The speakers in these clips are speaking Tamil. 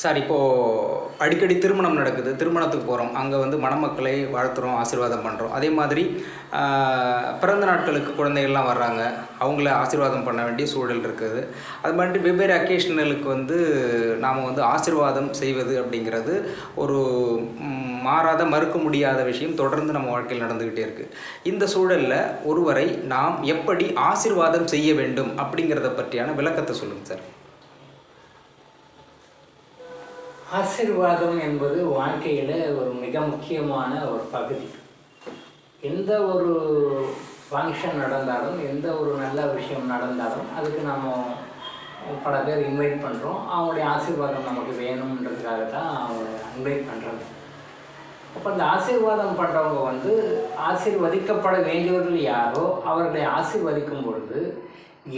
சார் இப்போது அடிக்கடி திருமணம் நடக்குது. திருமணத்துக்கு போகிறோம் அங்கே வந்து மணமக்களை வாழ்த்துறோம் ஆசீர்வாதம் பண்ணுறோம் அதே மாதிரி பிறந்த நாட்களுக்கு குழந்தைகள்லாம் வர்றாங்க. அவங்கள ஆசீர்வாதம் பண்ண வேண்டிய சூழல் இருக்குது. அது மாதிரி வெவ்வேறு அக்கேஷனலுக்கு வந்து நாம் வந்து ஆசீர்வாதம் செய்வது அப்படிங்கிறது ஒரு மாறாத மறுக்க முடியாத விஷயம் தொடர்ந்து நம்ம வாழ்க்கையில் நடந்துக்கிட்டே இருக்குது இந்த சூழலில் ஒருவரை நாம் எப்படி ஆசீர்வாதம் செய்ய வேண்டும் அப்படிங்கிறத பற்றியான விளக்கத்தை சொல்லுங்கள் சார். ஆசீர்வாதம் என்பது வாழ்க்கையில் ஒரு மிக முக்கியமான ஒரு பகுதி. எந்த ஒரு ஃபங்க்ஷன் நடந்தாலும் எந்த ஒரு நல்ல விஷயம் நடந்தாலும் அதுக்கு நம்ம பல பேர் இன்வைட் பண்ணுறோம் அவங்களுடைய ஆசீர்வாதம் நமக்கு வேணும்ன்றதுக்காக தான் அவங்க இன்வைட் பண்ணுறாங்க அப்போ அந்த ஆசீர்வாதம் பண்ணுறவங்க வந்து ஆசீர்வதிக்கப்பட வேண்டியவர்கள் யாரோ அவர்களை ஆசீர்வதிக்கும் பொழுது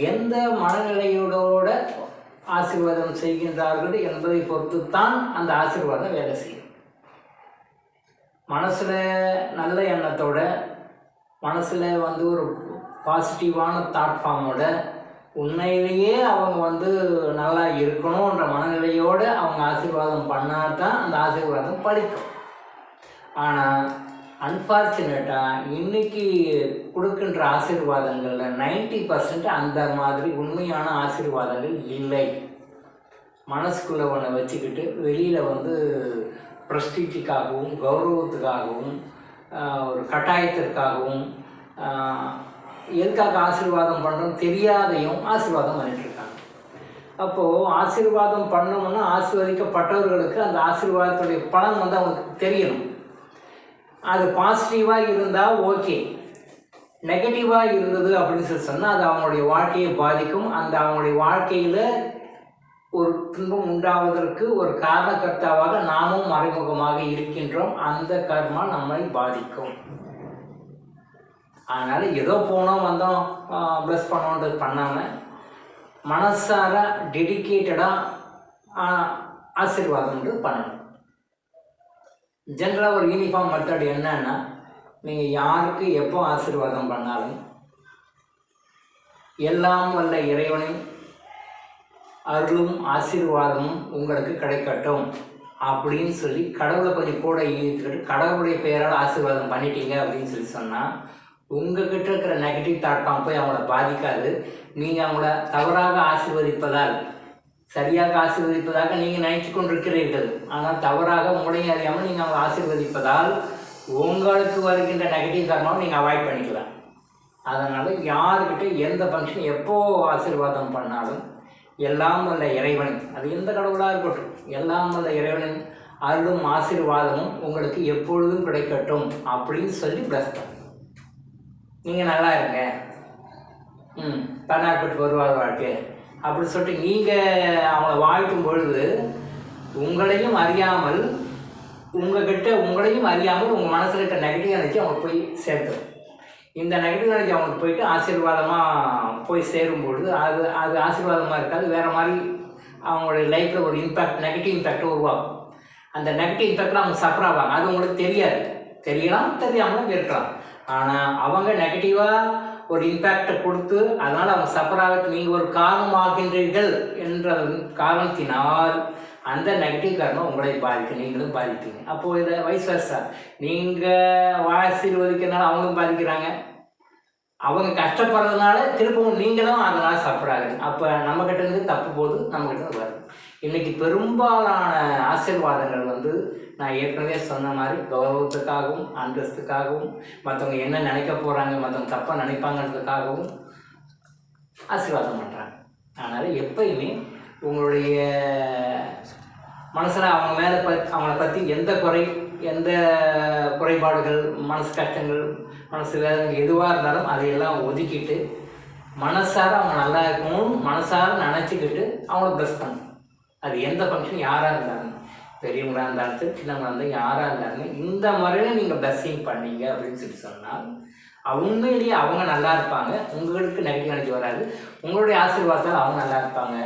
எந்த மனநிலையோட ஆசீர்வாதம் செய்கின்றார்கள் என்பதை பொறுத்து தான் அந்த ஆசீர்வாதம் வேலை செய்யும். மனசில் நல்ல எண்ணத்தோட மனசில் வந்து ஒரு பாசிட்டிவான தாட் ஃபார்மோட உண்மையிலேயே அவங்க வந்து நல்லா இருக்கணுன்ற மனநிலையோடு அவங்க ஆசீர்வாதம் பண்ணால் தான் அந்த ஆசீர்வாதம் படிக்கும் ஆனால் அன்ஃபார்ச்சுனேட்டாக இன்னைக்கு கொடுக்கின்ற ஆசீர்வாதங்களில் நைன்டி பர்சன்ட் அந்த மாதிரி உண்மையான ஆசீர்வாதங்கள் இல்லை. மனசுக்குள்ளே ஒன்றை வச்சுக்கிட்டு வெளியில் வந்து ப்ரெஸ்டீஜுக்காகவும் கௌரவத்துக்காகவும் ஒரு கட்டாயத்திற்காகவும் எதுக்காக ஆசீர்வாதம் பண்ணுறோம் தெரியாதையும் ஆசீர்வாதம் பண்ணிட்டுருக்காங்க அப்போது ஆசீர்வாதம் பண்ணோம்னா ஆசீர்வதிக்கப்பட்டவர்களுக்கு அந்த ஆசீர்வாதத்துடைய பலன் வந்து அவங்களுக்கு தெரியணும். அது பாசிட்டிவாக இருந்தால் ஓகே நெகட்டிவாக இருந்தது அப்படின்னு சொல்லி சொன்னால் அது அவங்களுடைய வாழ்க்கையை பாதிக்கும். அந்த அவங்களுடைய வாழ்க்கையில் ஒரு துன்பம் உண்டாவதற்கு ஒரு காரணக்கர்த்தாவாக நாமும் மறைமுகமாக இருக்கின்றோம். அந்த கர்மா நம்மை பாதிக்கும். அதனால் ஏதோ போனோம் வந்தோம் ப்ளஸ் பண்ணோன்றது பண்ணாமல் மனசார டெடிக்கேட்டடாக ஆசீர்வாதம்ன்றது பண்ணணும். ஜென்ரலாக ஒரு யூனிஃபார்ம் மெத்தட் என்னன்னா நீங்கள் யாருக்கு எப்போ ஆசீர்வாதம் பண்ணாலும் எல்லாம் வல்ல இறைவனின் அருளும் ஆசீர்வாதமும் உங்களுக்கு கிடைக்கட்டும் அப்படின்னு சொல்லி கடவுளை கொஞ்சம் கூட ஈர்த்துக்கிட்டு கடவுளுடைய பெயரால் ஆசீர்வாதம் பண்ணிட்டீங்க அப்படின்னு சொல்லி சொன்னால் உங்ககிட்ட இருக்கிற நெகட்டிவ் தாட்டம் போய் அவங்கள பாதிக்காது. நீங்கள் அவங்கள தவறாக ஆசீர்வதிப்பதால் சரியாக ஆசீர்வதிப்பதாக நீங்கள் நினைத்து கொண்டிருக்கிறீர்கள். ஆனால் தவறாக உங்களையும் அறியாமல் நீங்கள் அவங்களை ஆசீர்வதிப்பதால் உங்களுக்கு வருகின்ற நெகட்டிவ் கர்மாவை நீங்கள் அவாய்ட் பண்ணிக்கலாம். அதனால் யாருக்கிட்ட எந்த ஃபங்க்ஷன் எப்போ ஆசீர்வாதம் பண்ணாலும் எல்லாம் வல்ல இறைவனின். அது எந்த கடவுளாக இருக்கட்டும். எல்லாம் வல்ல இறைவனின் அருளும் ஆசீர்வாதமும் உங்களுக்கு எப்பொழுதும் கிடைக்கட்டும் அப்படின்னு சொல்லி பிளஸ் நீங்கள் நல்லா இருங்க. ம் பன்னார்பட்டு வருவார் வாழ்க்கை அப்படி சொல்லிட்டு நீங்கள் அவங்கள வாழ்க்கும் பொழுது உங்களையும் அறியாமல் உங்கள்கிட்ட உங்களையும் அறியாமல் உங்கள் மனசில் இருக்க நெகட்டிவ் எனர்ஜி அவங்க போய் சேர்த்துடும் இந்த நெகட்டிவ் எனர்ஜி அவங்களுக்கு போயிட்டு ஆசீர்வாதமாக போய் சேரும் பொழுது அது அது ஆசீர்வாதமாக இருக்காது. வேறு மாதிரி அவங்களுடைய லைஃப்பில் ஒரு இம்பேக்ட் நெகட்டிவ் இம்பேக்டை உருவாகும். அந்த நெகட்டிவ் இம்பேக்டில் அவங்க சஃபர் ஆவாங்க. அது உங்களுக்கு தெரியாது. தெரியலாம் தெரியாமலும் இருக்கலாம். ஆனால் அவங்க நெகட்டிவாக ஒரு இம்பேக்டை கொடுத்து அதனால் அவங்க சஃபர் ஆக நீங்கள் ஒரு காரணமாகின்றீர்கள் என்ற காரணத்தினால் அந்த நெகட்டிவ் காரணம் உங்களை பாதிக்கும் நீங்களும் பாதிப்பீங்க. அப்போது இதில் வயசு வருஷா நீங்கள் ஆசீர்வதிக்கிறனால அவங்களும் பாதிக்கிறாங்க. அவங்க கஷ்டப்படுறதுனால திருப்பவும் நீங்களும் அதனால் சாப்பிடாது அப்போ நம்மக்கிட்ட இருந்து தப்பு போது நம்மக்கிட்ட இருந்து வருது. இன்னைக்கு பெரும்பாலான ஆசீர்வாதங்கள் வந்து நான் ஏற்கனவே சொன்ன மாதிரி கௌரவத்துக்காகவும் அந்தஸ்துக்காகவும் மற்றவங்க என்ன நினைக்க போகிறாங்க மற்றவங்க தப்பாக நினைப்பாங்கிறதுக்காகவும் ஆசீர்வாதம் பண்ணுறாங்க அதனால் எப்பயுமே உங்களுடைய மனசில் அவங்க மேலே பத் அவங்கள பற்றி எந்த குறை எந்த குறைபாடுகள் மனசு கஷ்டங்கள் மனசு வேதனை எதுவாக இருந்தாலும் அதையெல்லாம் ஒதுக்கிட்டு மனசார அவங்க நல்லா இருக்கணும்னு மனசார நினச்சிக்கிட்டு அவங்கள ப்ளஸ் பண்ணணும். அது எந்த ஃபங்க்ஷன் யாராக இருந்தாலும். பெரியவங்களாக இருந்தாலும் சரி சின்னவங்களாக இருந்தாலும் யாராக இருந்தாலும் இந்த முறையில் நீங்கள் ப்ளஸ்ஸிங் பண்ணீங்க அப்படின்னு சொல்லி சொன்னால் உண்மையிலேயே அவங்க நல்லா இருப்பாங்க. உங்களுக்கு நெகட்டிவ் எனர்ஜி வராது. உங்களுடைய ஆசீர்வாதத்தால் அவங்க நல்லா இருப்பாங்க.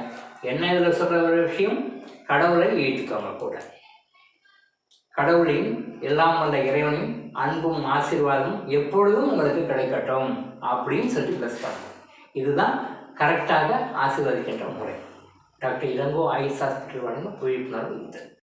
என்ன இதில் சொல்கிற ஒரு விஷயம்? கடவுளை ஏற்றுக்கோங்க கூட கடவுளின் எல்லாம் வல்ல இறைவனின் அன்பும் ஆசீர்வாதமும் எப்பொழுதும் உங்களுக்கு கிடைக்கட்டும் அப்படின்னு சொல்லி ப்ளஸ் இதுதான் கரெக்டாக ஆசீர்வதிக்கின்ற முறை. டாக்டர் இளங்கோ ஐஸ் ஹாஸ்பிட்டல் வழங்கும் விழிப்புணர்வு இது